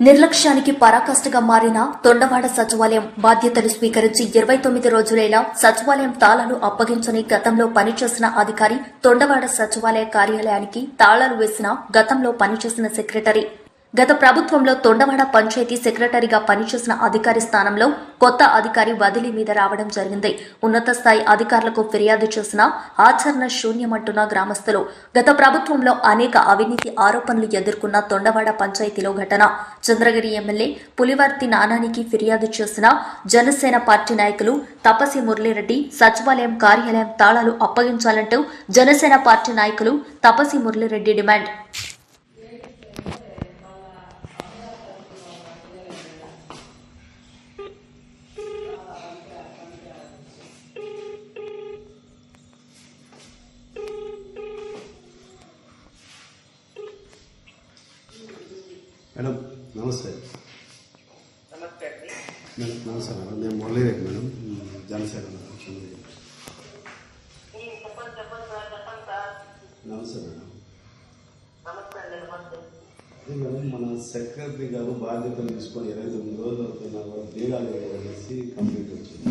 నిర్లక్ష్యానికి పరాకాష్ఠగా మారిన తొండవాడ సచివాలయం బాధ్యతలు స్వీకరించి ఇరవై తొమ్మిది రోజులైనా సచివాలయం తాళాలు అప్పగించని గతంలో పనిచేసిన అధికారి తొండవాడ సచివాలయ కార్యాలయానికి తాళాలు వేసిన గతంలో పనిచేసిన సెక్రటరీ. గత ప్రభుత్వంలో తొండవాడ పంచాయతీ సెక్రటరీగా పనిచేసిన అధికారి స్థానంలో కొత్త అధికారి బదిలీ మీద రావడం జరిగింది. ఉన్నత స్థాయి అధికారులకు ఫిర్యాదు చేసిన ఆచరణ శూన్యమంటున్న గ్రామస్తులు. గత ప్రభుత్వంలో అనేక అవినీతి ఆరోపణలు ఎదుర్కొన్న తొండవాడ పంచాయతీలో ఘటన. చంద్రగిరి ఎమ్మెల్యే పులివర్తి నానానికి ఫిర్యాదు చేసిన జనసేన పార్టీ నాయకులు తపసి మురళీరెడ్డి సచివాలయం కార్యాలయం తాళాలు అప్పగించాలంటూ జనసేన పార్టీ నాయకులు తపసి మురళీరెడ్డి డిమాండ్. మేడం నమస్తే. మేడం నమస్తే మేడం. నేను మురళీరెడ్డి మేడం జనసేన నమస్తే మేడం. అదే మేడం మన సెక్రటరీ గారు బాధ్యతలు తీసుకొని ఇరవై తొమ్మిది రోజులు అవుతున్నా కూడా బీగాలు అనేసి కంప్లీట్ వచ్చింది.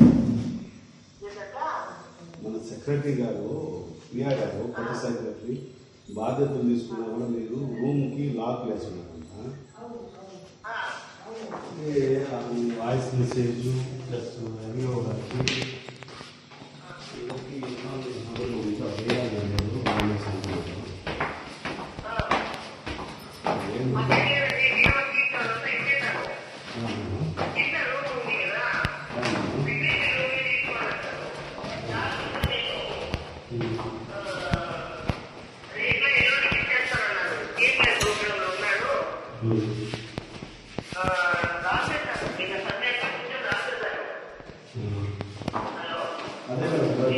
మన సెక్రటరీ గారు ప్రియా గారు కొత్త సెక్రటరీ బాధ్యతలు తీసుకున్నా కూడా మీరు రూమ్కి లాక్ వేసుకున్నారంట అదే ఆ వాయిస్ మెసేజ్ ప్లస్ ఎంఓ గారికి వీళ్ళకి ఎవరు ఇంకా వేయాలి అనేది అనేసి అంటున్నారు. ఏం- అంటే మీరు వీడియో తీస్తారు ఇచ్చేసారు ఆ, ఇచ్చారు ఉంది కదా ఆ, మీరు తీసుకోవాలి రేట్లో ఎల్లుండి ఇచ్చేస్తానన్నారు ఏం లేదు ప్రోగ్రాంలో ఉన్నాడు ఉమ్. ఆ, రాసేసారు నిన్న సండే కూర్చొని రాసేసారు హలో అదే మేడం ప్రతి ఒక్క- ప్రతి ఒక్క రూమ్ వేయాలి రాసేసారు రాసేసారు ప్రతి ఒక్క రూమ్ మీకు మా దగ్గర ఏం లేదండి మీ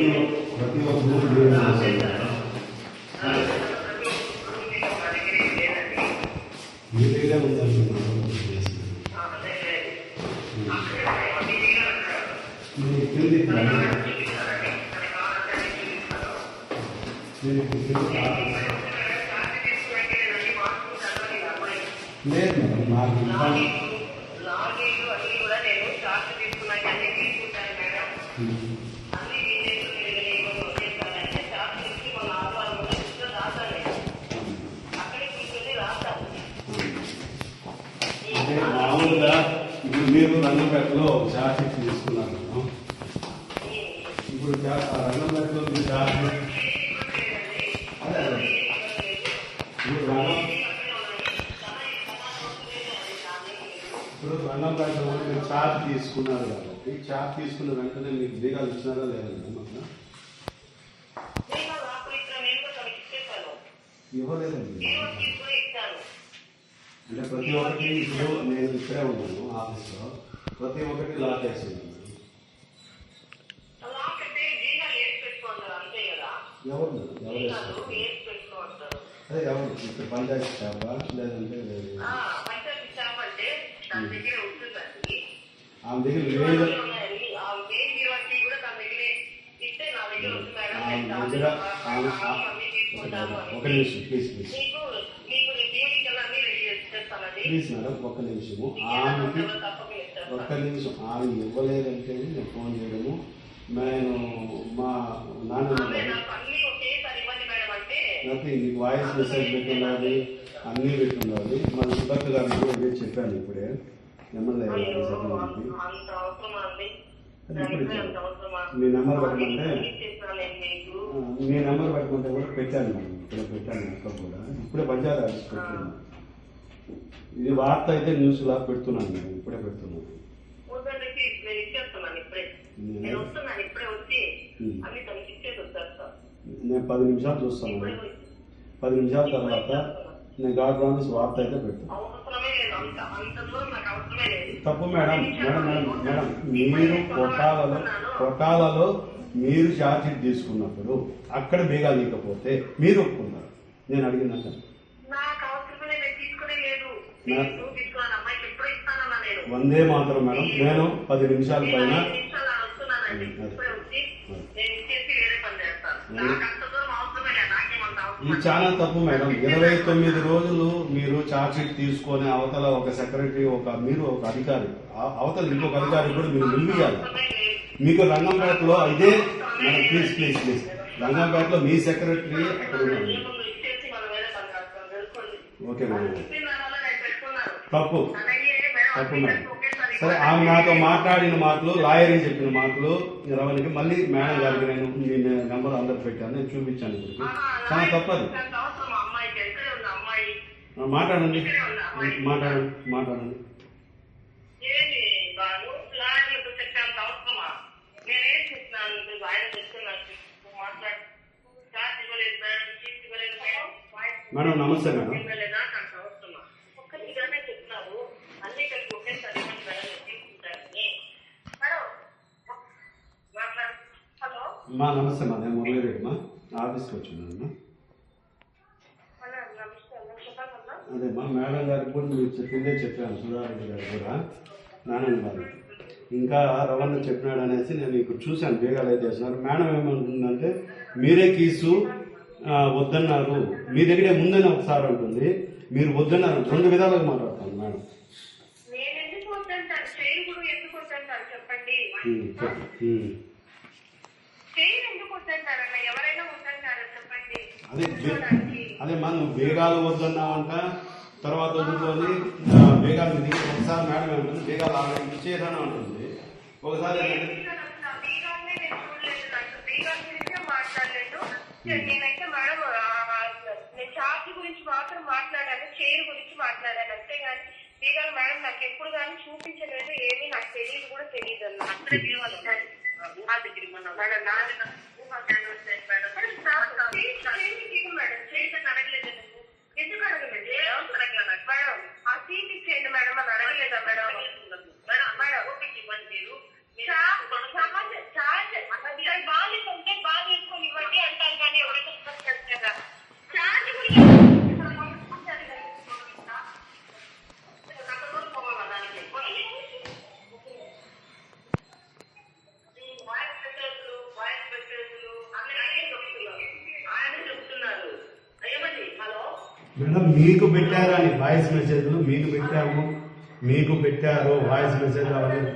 దగ్గర ఉందంటున్నారు ఆ, అదే లేదు అక్కడే ఉన్నాయి. మీ దగ్గర ఉంటారు నేను కింది చూపిస్తారండి మనకి కావాలంటే అన్ని చూపిస్తాను నేను ఇప్పుడు కింది లేదు మేడం నాకు ఇంకా ఉమ్. అంటే మామూలుగా ఇప్పుడు మీరు రంగంపేటలో చార్జ్ షీట్ తీసుకున్నారు. ఇప్పుడు రంగంపేటలో మీరు చార్జ్ షీట్ అదే అదే ఇప్పుడు రంగం ఇప్పుడు రంగంపేటలో మీరు చార్జ్ తీసుకున్నారు కాబట్టి చార్జ్ తీసుకున్న వెంటనే మీకు బీగాలు ఇచ్చినారా లేదా మేడం అక్కడ ఇవ్వలేదండి. అంటే ప్రతి ఒక్కటి ఇప్పుడు నేను ఇక్కడే ఉన్నాను ఆఫీస్లో. ప్రతి ఒక్కటి లాక్ ఎవరు? మేడం? ఎవరు వేస్తారు అదే ఎవరు? ఇక్కడ పంచాయతీ స్టాఫా? లేదంటే ఆమె దగ్గర లేదు. ఆమె దగ్గరే. ఒక నిమిషం ప్లీజ్ ప్లీజ్ మీకు మీకు నేను ఈవినింగ్ కల్లా అన్ని రెడీ చేసి చేస్తానండి ప్లీజ్ మేడం ఒక్క నిమిషము. ఆమెకి. ఒక్క నిమిషం. ఆమె ఇవ్వలేదంటే నేను ఫోన్ చేయడము. నేను మా నాన్న నథింగ్ మీకు వాయిస్ మెసేజ్ పెట్టున్నది అన్నీ పెట్టున్నది మన సుధాకర్ గారికి కూడా ఇదే చెప్పాను ఇప్పుడే. ఎమ్మెల్యే గారు అది మీ నెంబర్ పెట్టమంటే మీ నెంబర్ పెట్టుకుంటే కూడా పెట్టాను ఇప్పుడే పెట్టాను ఇంట్లో కూడా. ఇప్పుడే పంచాయతీ ఆఫీస్ పెట్టున్నాను ఇది వార్త అయితే న్యూస్ లా పెడుతున్నాను నేను ఇప్పుడే పెడుతున్నాను. నేను పది నిమిషాలు చూస్తాను. పది నిమిషాల తర్వాత నేను గాడ్ ప్రామిస్ వార్త అయితే పెడతాను తప్పు మేడం మేడం మేడం మేడం మీరు కొట్టాలలో కొట్టాలలో మీరు ఛార్జ్ తీసుకున్నప్పుడు అక్కడ బీగా లేకపోతే మీరు ఒప్పుకున్నారు నేను అడిగినాక నాకు అవసరమే నేను తీసుకునే లేదు నా- నేను తీసుకున్నాను అమ్మాయికి ఎప్పుడో ఇస్తానన్నా నేను వందే మాత్రం మేడం. నేను పది నిమిషాల పైన ఈ చాలా తప్పు మేడం. ఇరవై తొమ్మిది రోజులు మీరు ఛార్జ్ షీట్ తీసుకొని అవతల ఒక సెక్రటరీ ఒక మీరు ఒక అధికారి అవతల ఇంకొక అధికారి కూడా మీరు నిలిపియాలి మీకు రంగంపేటలో ఇదే మేడం ప్లీజ్ ప్లీజ్ ప్లీజ్ రంగంపేటలో మీ సెక్రటరీ అక్కడ ఉన్నారు ఏముంది తప్పు. మేడం తప్పు మేడం. సరే ఆమె నాతో మాట్లాడిన మాటలు లాయర్ చెప్పిన మాటలు రవణికి మళ్ళీ మేడం గారికి నేను మీ నెంబర్ అందరు పెట్టాను నేను చూపించాను చాలా తప్పదు. మాట్లాడండి. మాట్లాడండి మాట్లాడండి. ఏమి బాను లాయర్లకు చెప్పేంత అవసరమా నేనేం చెప్తున్నాను ఇప్పుడు ఆయన చెప్తున్నాను మాట్లాడు చార్జ్ ఇవ్వలేదు మేడం చీఫ్ ఇవ్వలేదు మేడం మేడం నమస్తే మేడం ఇవ్వలేదా అంత అవసరమా ఒక్కరిగానే చెప్తున్నారు అన్ని కలిపి ఒకేసారి ఇవ్వండి మేడం నేను తీసుకుంటానని మేడం మాట్లాడు హలో మా నమస్తే మా నేను మురళీరెడ్డి మా ఆఫీస్కి అన్న. అదే మా మేడం గారికి కూడా మీరు చెప్పిందే చెప్పాను సుధారెడ్డి గారు కూడా. నారాయణ గారు. ఇంకా రవణ చెప్పినాడు అనేసి నేను ఇక్కడ చూశాను బేగాలు అయితే వేస్తున్నారు. మేడం ఏమంటుందంటే మీరే కీసు వద్దన్నారు. మీ దగ్గరే ముందని ఒకసారి ఉంటుంది మీరు వద్దన్నారు. రెండు విధాలుగా మాట్లాడతాను మేడం. చెప్పండి. అదే. అదే మా నువ్వు బేగాలు వద్దన్నావంట తర్వాత వదులుకొని దిగి ఒకసారి మేడం ఏమంటుంది బేగాలు ఆల్రెడీ ఇచ్చేయరని అంటుంది. ఒకసారి నేనైతే మేడం నేను ఛార్జ్ గురించి మాత్రం మాట్లాడాను చైర్ గురించి మాట్లాడాను. అంతేగాని బీగాలు మేడం నాకు ఎప్పుడు కానీ చూపించలేదు ఏమీ నాకు తెలియదు కూడా తెలియదు అన్న. అక్కడే మన మేడం నాది నా ఊహా క్యాన్వస్ చేసి మేడం మేడం నాకు చైర్ ఇవ్వు మేడం చైర్ అని అడగలేదు నువ్వు ఎందుకు అడగలేదు ఎవరు అడగలేదు మేడం ఆ సీట్ ఇచ్చేయండి మేడం అని అడగలేదా మేడం మేడం మేడం ఓపిక ఇవ్వండి మీరు బాగా ఉంటే బాగా వేసుకొని ఇవ్వండి అంటారు కానీ ఎవరైనా ఇబ్బంది కదా చార్జ్ ఆయన చెప్తున్నారు ఏమండి హలో మేడం మీకు పెట్టారు అని వాయిస్ మెసేజ్లు మీకు పెట్టాము. మీకు పెట్టారు వాయిస్ మెసేజ్ అవన్నీ